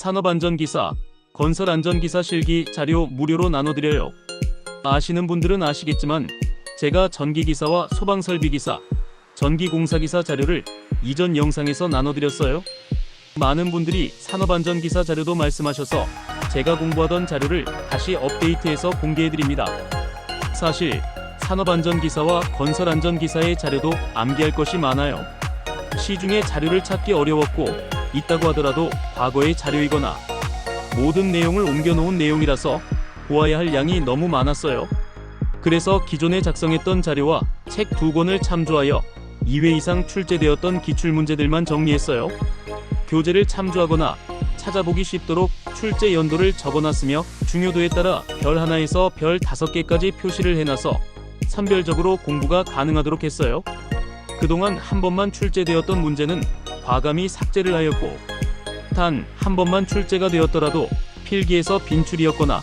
산업안전기사, 건설안전기사 실기 자료 무료로 나눠드려요. 아시는 분들은 아시겠지만 제가 전기기사와 소방설비기사, 전기공사기사 자료를 이전 영상에서 나눠드렸어요. 많은 분들이 산업안전기사 자료도 말씀하셔서 제가 공부하던 자료를 다시 업데이트해서 공개해드립니다. 사실 산업안전기사와 건설안전기사의 자료도 암기할 것이 많아요. 시중에 자료를 찾기 어려웠고 있다고 하더라도 과거의 자료이거나 모든 내용을 옮겨놓은 내용이라서 보아야 할 양이 너무 많았어요. 그래서 기존에 작성했던 자료와 책 두 권을 참조하여 2회 이상 출제되었던 기출문제들만 정리했어요. 교재를 참조하거나 찾아보기 쉽도록 출제 연도를 적어놨으며 중요도에 따라 별 하나에서 별 다섯 개까지 표시를 해놔서 선별적으로 공부가 가능하도록 했어요. 그동안 한 번만 출제되었던 문제는 과감히 삭제를 하였고 단 한 번만 출제가 되었더라도 필기에서 빈출이었거나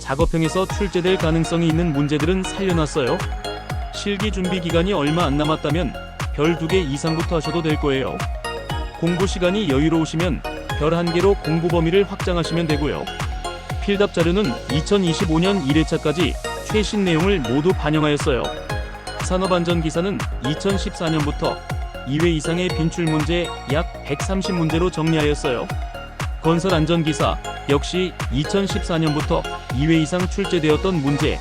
작업형에서 출제될 가능성이 있는 문제들은 살려놨어요. 실기 준비 기간이 얼마 안 남았다면 별 두 개 이상부터 하셔도 될 거예요. 공부 시간이 여유로우시면 별 한 개로 공부 범위를 확장하시면 되고요. 필답 자료는 2025년 1회차까지 최신 내용을 모두 반영하였어요. 산업안전기사는 2014년부터 2회 이상의 빈출 문제 약 130문제로 정리하였어요. 건설 안전기사 역시 2014년부터 2회 이상 출제되었던 문제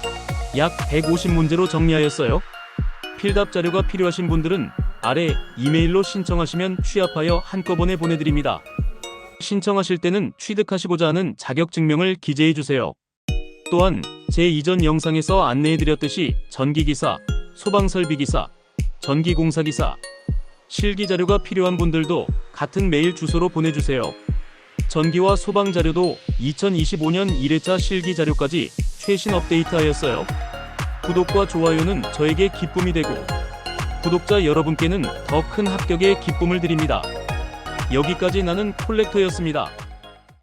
약 150문제로 정리하였어요. 필답 자료가 필요하신 분들은 아래 이메일로 신청하시면 취합하여 한꺼번에 보내드립니다. 신청하실 때는 취득하시고자 하는 자격증명을 기재해 주세요. 또한 제 이전 영상에서 안내해 드렸듯이 전기기사, 소방설비기사, 전기공사기사, 실기 자료가 필요한 분들도 같은 메일 주소로 보내주세요. 전기와 소방 자료도 2025년 1회차 실기 자료까지 최신 업데이트하였어요. 구독과 좋아요는 저에게 기쁨이 되고 구독자 여러분께는 더 큰 합격의 기쁨을 드립니다. 여기까지 나는 콜렉터였습니다.